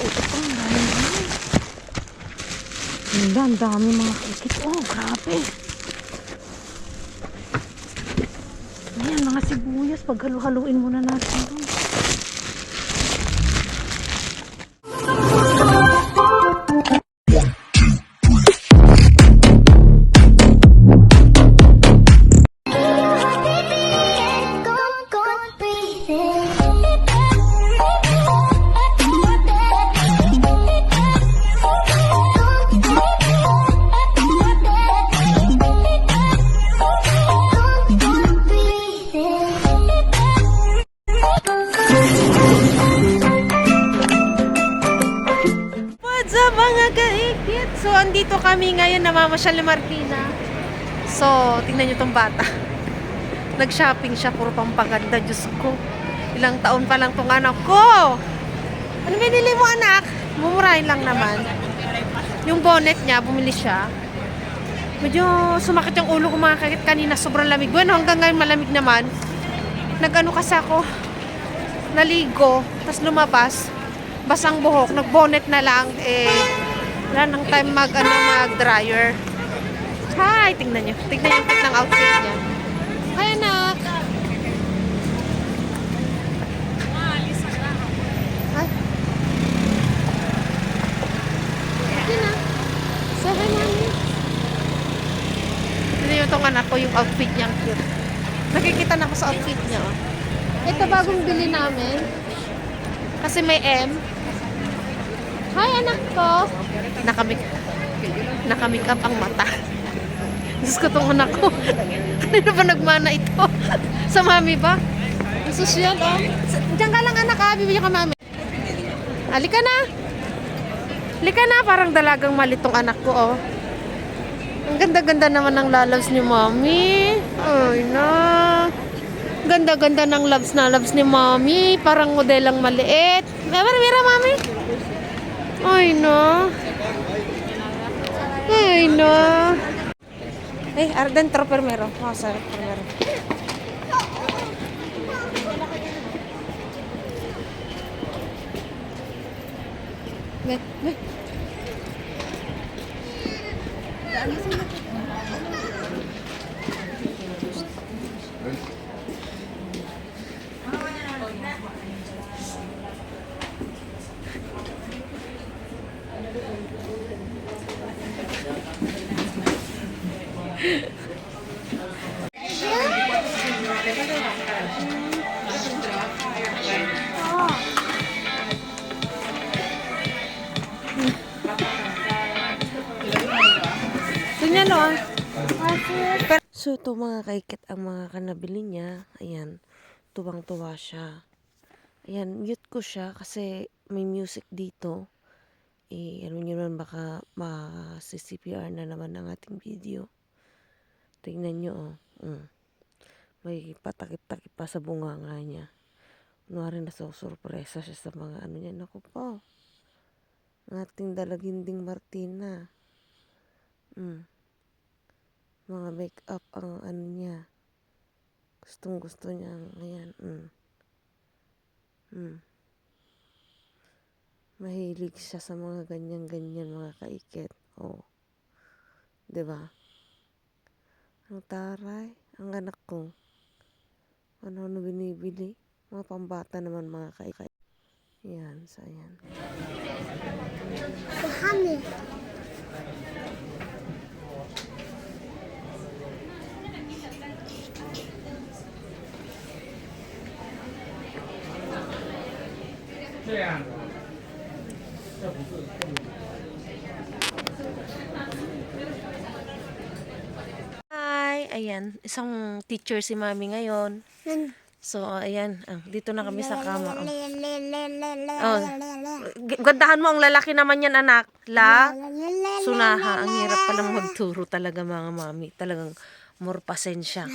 ito pa. Ang dami dami. Ang ang dami mga kikit. Oh, grabe. Ayan, mga sibuyas. Paghalu-haluin muna natin ito. So, andito kami ngayon namamasyal ni Martina. So, tingnan nyo tong bata. Nag-shopping siya, puro pampaganda. Diyos ko. Ilang taon pa lang tong anak ko. Ano binili mo anak? Mumurahin lang naman. Yung bonnet niya, bumili siya. Medyo sumakit yung ulo ko mga kakit kanina. Sobrang lamig. Bueno, hanggang ngayon malamig naman. Nag-ano kasi ako. Naligo. Tapos lumabas basang buhok, nag-bonnet na lang, eh, wala nang time mag, ano, mag-dryer. Hi! Tingnan nyo. Tingnan yung fit ng outfit niya. Hi, anak! Hi. Sige na. Say hi, mami. Tingnan nyo itong anak ko, yung outfit niya. Cute. Nakikita na ako sa outfit niya. Oh. Ito bagong bili namin. Kasi may M. Hi, anak ko. Nakamik nakamik up ang mata. Diyos ko tong anak ko. Kanina ba nagmana ito? Sa mami ba? Sosyal, oh. Diyan ka lang, anak, ha? Bibigyan ka mami. Halika na. Halika na. Parang dalagang malitong anak ko, oh. Ang ganda-ganda naman ng lalabs ni mami. Ay, na. Ganda-ganda ng loves na loves ni mami. Parang modelang maliit. Mira, mira, mami. Ay, no. Ay, no. Eh, Arden, tro primero. Vamos a ver primero. Ve, Tingnan lo ah. So, ito mga kaikit ang mga kanabili niya. Ayan, tuwang-tuwa siya. Ayan, mute ko siya kasi may music dito. Eh, ano nyo naman baka ma-CPR na naman ang ating video. Tingnan nyo, oh. Mm. May patakip-takip pa sa bunganga niya. Kunwari na sorpresa siya sa mga ano niya. Naku po. Ang ating dalaginding Martina. Mm. Mga make-up ang ano niya. Gustong gusto niya. Ayan. Mm. Mm. Mahilig siya sa mga ganyan-ganyan mga kaikit. Oh. 'Di ba? Ang taray. Ang anak ko. Ano-ano binibili. Mga pambata naman mga kaikit. Yan. So, ayan. Hi! Ayan, isang teacher si Mami ngayon. So, ayan, ah, dito na kami sa kama. Oh. Oh. Gandahan mo, ang lalaki naman yan, anak. La, sunaha. Ang hirap palang magturo talaga, mga mami. Talagang more pasensya.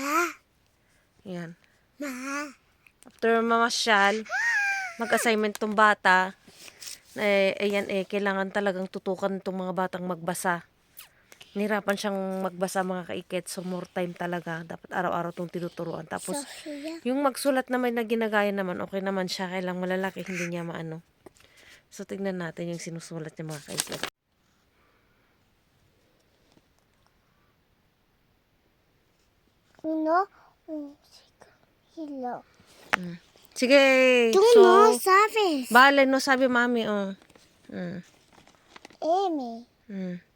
Ayan. After mamasyal, mag-assignment tong bata, eh, ayan eh, kailangan talagang tutukan tong mga batang magbasa. Nihirapan siyang magbasa mga kaiket, so more time talaga. Dapat araw-araw tong tinuturuan. Tapos, yung magsulat naman na ginagaya naman, okay naman siya. Kailang malalaki, hindi niya maano. So, tingnan natin yung sinusulat niya mga kaisip. Uno, un, cinco, hilo. Sige, Tú so, no sabes. bale, no sabi mami, oh. Mm. M. Mm.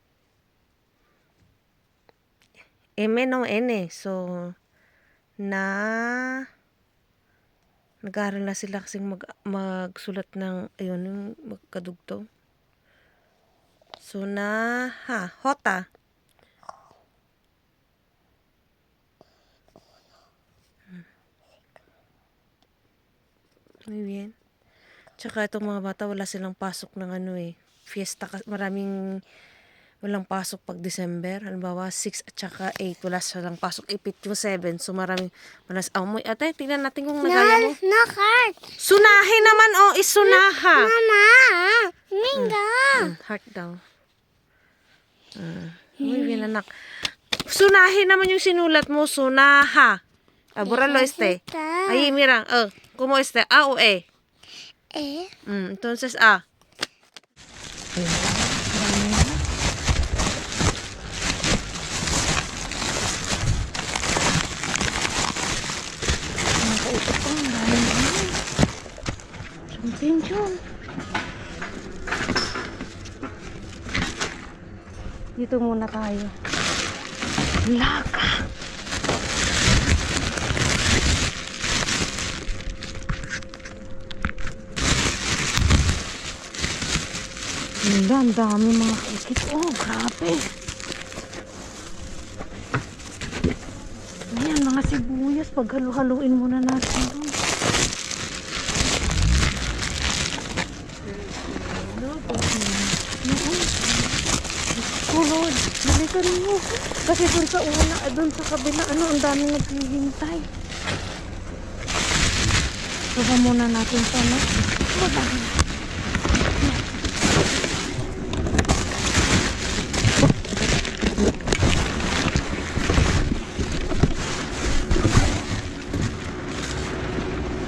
M no N. So, na nag-aaral na sila kasing mag, magsulat ng, ayun, yung magkadugtong. So, na, ha, hota. Muy bien. Tsaka itong mga bata, wala silang pasok ng ano eh. Fiesta, maraming walang pasok pag December. Halimbawa, 6 at saka 8, wala silang pasok. Ipit yung 7. So, maraming, malas, oh, may, ate, tingnan natin kung nagaya mo. No heart. Sunahe naman, oh, isunaha. Mama. Minga. Mm, heart daw. Mm. Muy bien, anak. Sunahe naman yung sinulat mo, sunaha. Ah, borralo este. Ahí, mira, oh, como este, A o E. E. Mm, entonces, A. Dito muna tayo. Laka! Ang dami mga kaikit. Oh, grabe. Ayan, mga sibuyas. Paghalu-haluin muna natin. Oh Lord, balikan mo. Kasi doon sa una, eh, doon sa kabila, ano, ang daming naghihintay. Baba muna natin sa ano. Baba.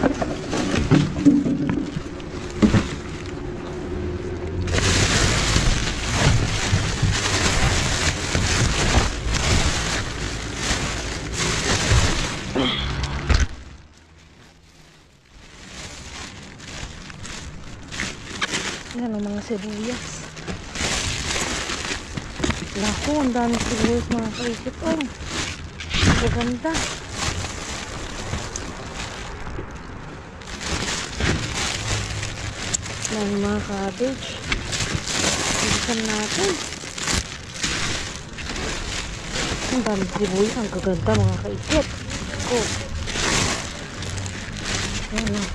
Yan ang mga sibuyas. Naku, ang dami sibuyas mga kaikit. Oh, maganda. Yung mga cabbage. Bilisan natin. Ang dami sibuyas. Ang gaganda mga kaikit. Oh. Yan oh.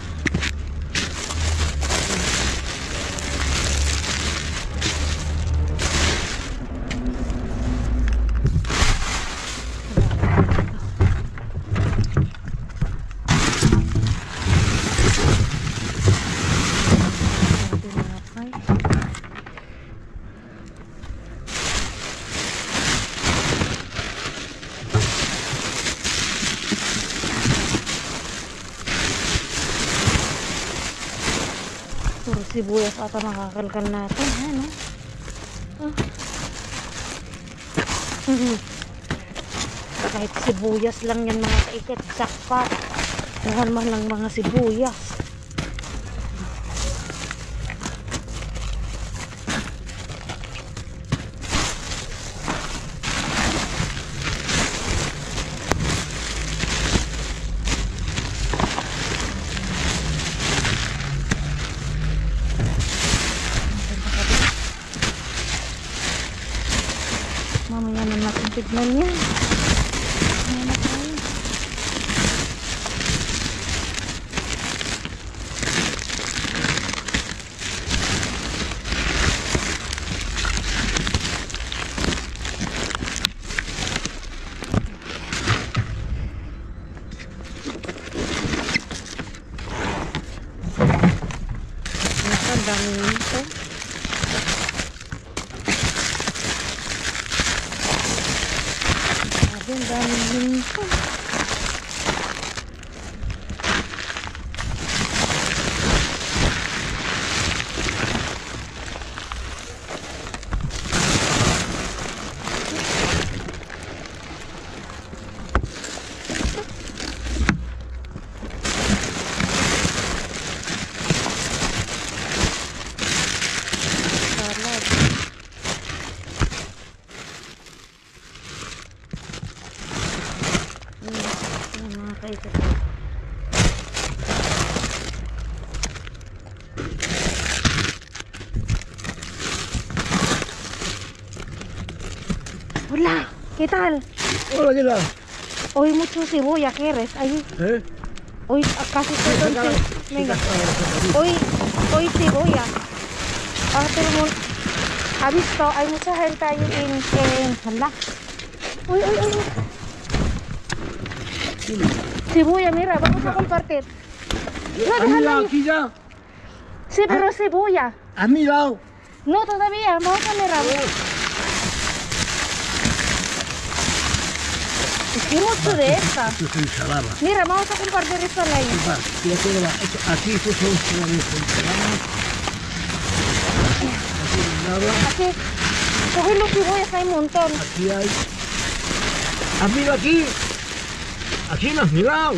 Tinapay. Puro ata makakalkal natin. Ano? Ah. Kahit sibuyas lang yan mga kaikit. Sakpat. Mahal man lang mga sibuyas. Mucho cebolla, ¿quieres? Ahí, ¿Eh? hoy casi el Sácala. ce- Venga, hoy, hoy cebolla. Ah, el mundo. ¿Ha visto? Hay mucha gente ahí en... en. Uy, uy, uy. Cebolla, mira, vamos a compartir. No, ¿Has mirado déjalo ahí. aquí ya? Sí, pero cebolla. ¿Has mirado? No, todavía, vamos a mirar. Es que mucho de esta. Es. Mira, vamos a compartir esto te va. Esto- Aquí esto son. Aquí no hay nada. Aquí, coge los cebollas, hay un montón. Aquí hay. ¿Has mirado aquí? Aquí no has mirado.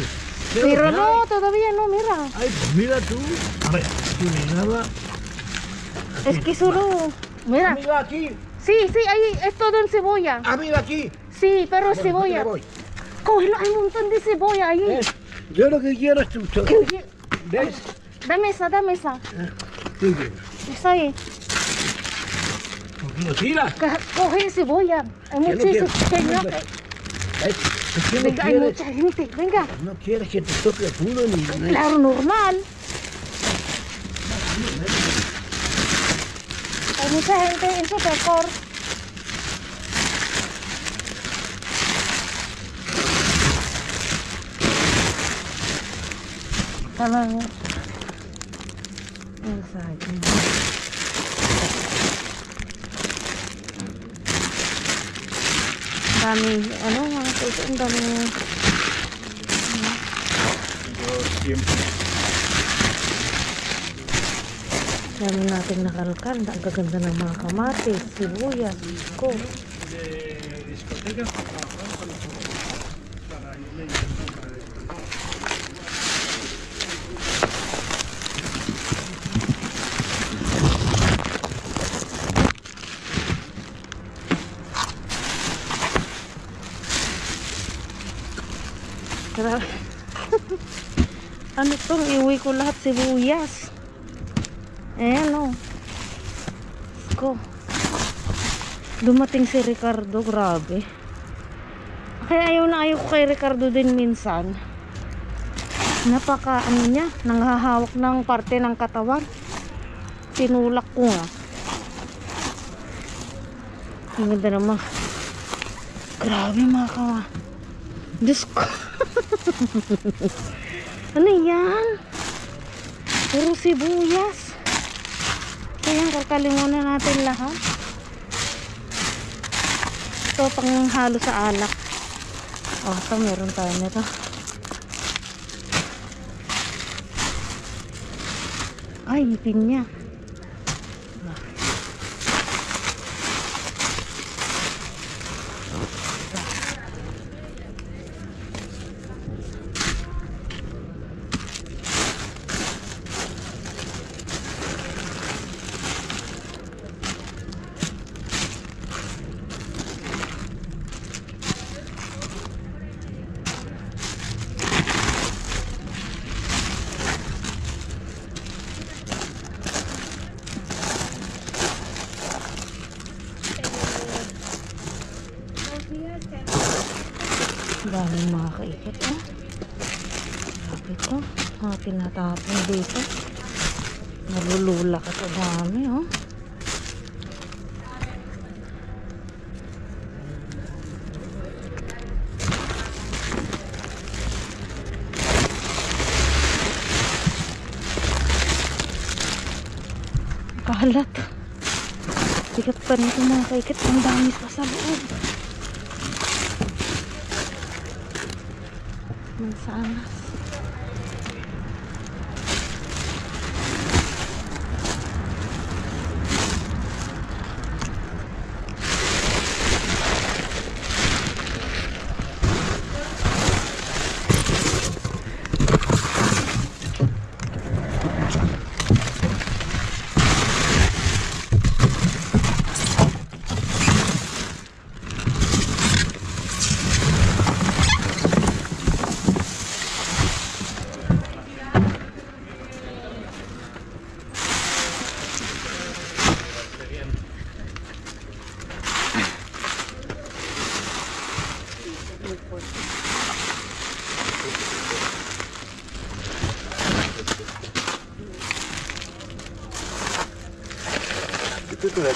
¿Qué es Pero no, todavía no, mira. Ay, pues mira tú. A ver, aquí no hay nada. Es que solo... Mira, ¿Has mirado aquí? sí, sí, ahí es todo en cebolla. ¿Has mirado aquí? Sí, pero Bueno, cebolla. Cógelo, hay un montón de cebolla ahí. ¿Ves? Yo lo que quiero es Oye, ¿Ves? Dame esa, dame esa. Tú qué. Esa ahí. ¿Por qué lo tiras? Coge cebolla. Hay ¿Qué no muchísimo. Señor. ¿Ves? ¿Por qué no Venga, hay mucha gente. Venga. No quieres que te toque el culo ni nada. Claro, normal. Hay mucha gente en su pecor. Talaga. Ang saging. Dami, ano mga puso, ang dami Dami natin nakalkan. Ang gaganda ng mga kamatis, sibuyas, ko. Grabe. ano tong iwi ko lahat sibuyas. Ayan o. Ko. Dumating si Ricardo, grabe. Kaya ayaw na ayaw ko kay Ricardo din minsan. Napaka ano niya, nanghahawak ng parte ng katawan. Tinulak ko nga. Ang ganda naman. Grabe mga kawa. Diyos ko. ano yan? Puro sibuyas. Kaya kakalimunan natin lahat. Ito pang halo sa alak. Oh, ito meron tayo nito. Ay, may pinya. Daming mga kaikot, oh. Grabe ito. Mga tinatapon dito. Nalulula ka sa dami, oh. Kalat. Sikat pa nito mga kaikot. Ang dami pa sa loob. Mansanas.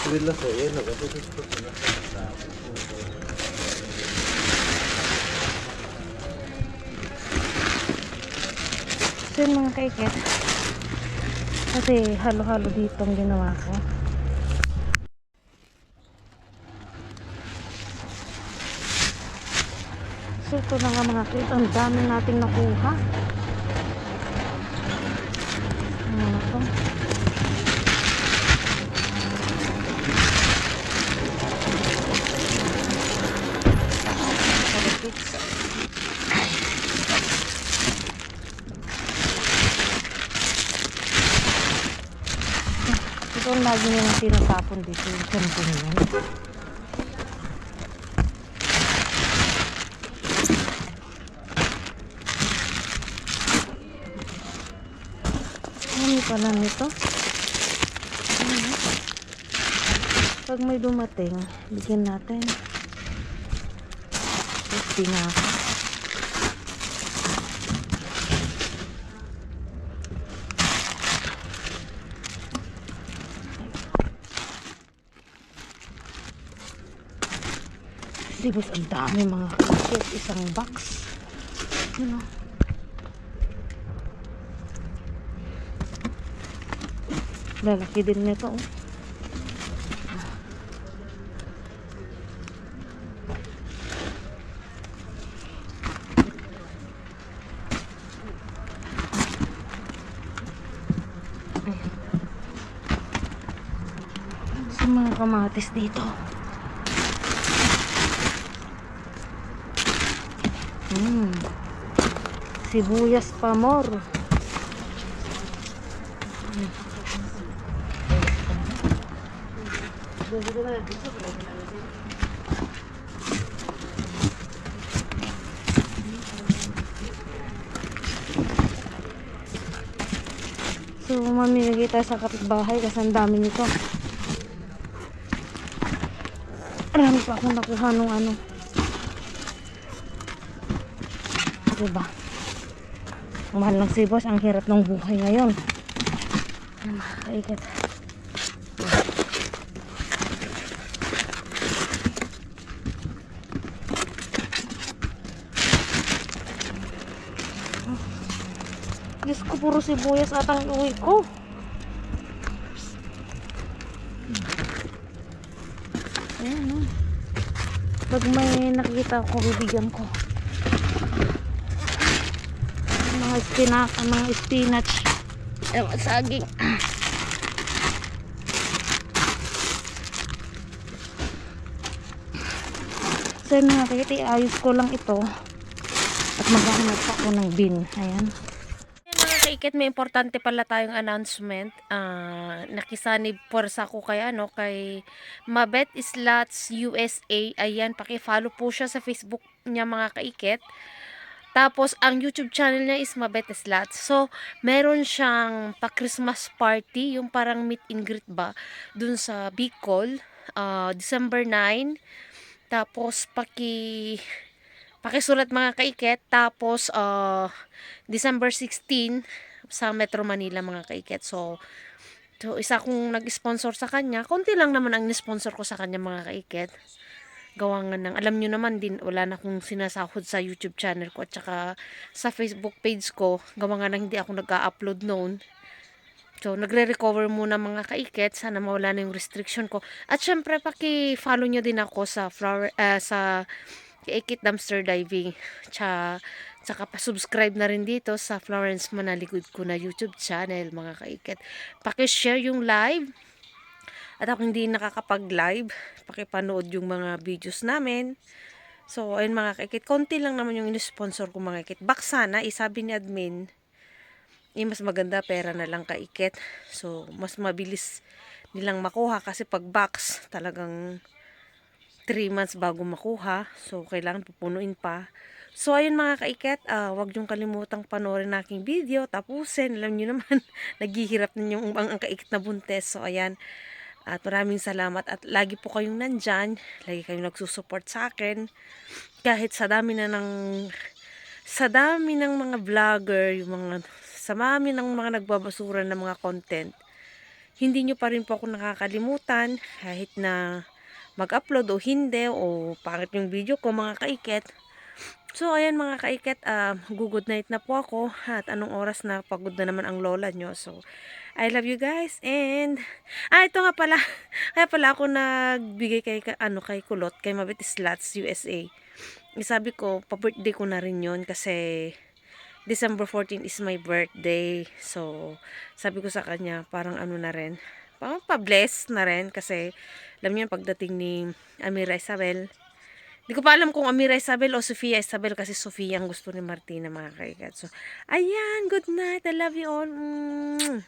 Yan, nagkatutunan na. So yun mga kaikit. Kasi halo-halo dito ang ginawa ko. So ito na nga mga kaikit. Ang dami nating nakuha. Ano na to? Lagi nilang tinatapon dito yung camping yan. Ano pala nito? Pag may dumating, bigyan natin. Nga ako. Sibos, ang dami mga kakit. Isang box. Ano? Lalaki din nito. Oh. Mga kamatis dito. Mm. Sibuyas pa more. So, mamimigay tayo sa kapitbahay kasi ang dami nito. Marami pa akong nakuha nung ano. Diba? Ang mahal ng sibos, ang hirap ng buhay ngayon. Ano makakaikat. Diyos ko, puro sibuyas at ang uwi ko. Ayan, oh. Pag may nakikita ko, bibigyan ko. Mga spinach, mga spinach. Ewan, saging. So yun mga kakiti, ayos ko lang ito. At maghanap ako ng bin. Ayan. Kaikit, may importante pala tayong announcement. Ah, nakisanib porsa ko kay ano, kay Mabet Slots USA. Ayan, paki-follow po siya sa Facebook niya mga kaikit. Tapos, ang YouTube channel niya is Mabet Slots. So, meron siyang pa-Christmas party, yung parang meet and greet ba, dun sa Bicol, ah, December 9. Tapos, paki pakisulat mga kaiket. Tapos, uh, December 16 sa Metro Manila mga kaiket. So, so isa kong nag-sponsor sa kanya. Konti lang naman ang sponsor ko sa kanya mga kaiket. Gawa nga ng, alam nyo naman din, wala na akong sinasahod sa YouTube channel ko at saka sa Facebook page ko. Gawa nga ng hindi ako nag-upload noon. So, nagre-recover muna mga kaiket. Sana mawala na yung restriction ko. At syempre, paki-follow nyo din ako sa flower, ah, sa Kaikit Dumpster Diving. Tsaka, tsaka pa-subscribe na rin dito sa Florence Manaligod ko na YouTube channel, mga kaikit. Paki-share yung live. At ako hindi nakakapag-live, pakipanood yung mga videos namin. So, ayun mga kaikit, konti lang naman yung in-sponsor ko mga kaikit. Bak sana, isabi ni admin, eh, mas maganda pera na lang kaikit. So, mas mabilis nilang makuha kasi pag box talagang 3 months bago makuha. So, kailangan pupunuin pa. So, ayun mga kaiket, ah, wag niyong kalimutang panoorin na aking video. Tapusin, alam niyo naman, naghihirap na yung ang, ang kaikit na buntes. So, ayan. At maraming salamat at lagi po kayong nandyan. Lagi kayong nagsusupport sa akin. Kahit sa dami na ng sa dami ng mga vlogger, yung mga sa dami ng mga nagbabasura ng mga content, hindi nyo pa rin po ako nakakalimutan kahit na mag-upload o hindi o pangit yung video ko mga kaiket. So, ayan mga kaiket, uh, good night na po ako at anong oras na pagod na naman ang lola nyo. So, I love you guys and ah ito nga pala kaya pala ako nagbigay kay ka- ano kay Kulot kay Mabit Slots USA. Eh, Sabi ko pa-birthday ko na rin 'yon kasi December 14 is my birthday. So sabi ko sa kanya parang ano na rin parang pa-bless na rin kasi alam niyo pagdating ni Amira Isabel Di ko pa alam kung Amira Isabel o Sofia Isabel kasi Sofia ang gusto ni Martina mga kaigat. So, ayan, good night. I love you all. Mm.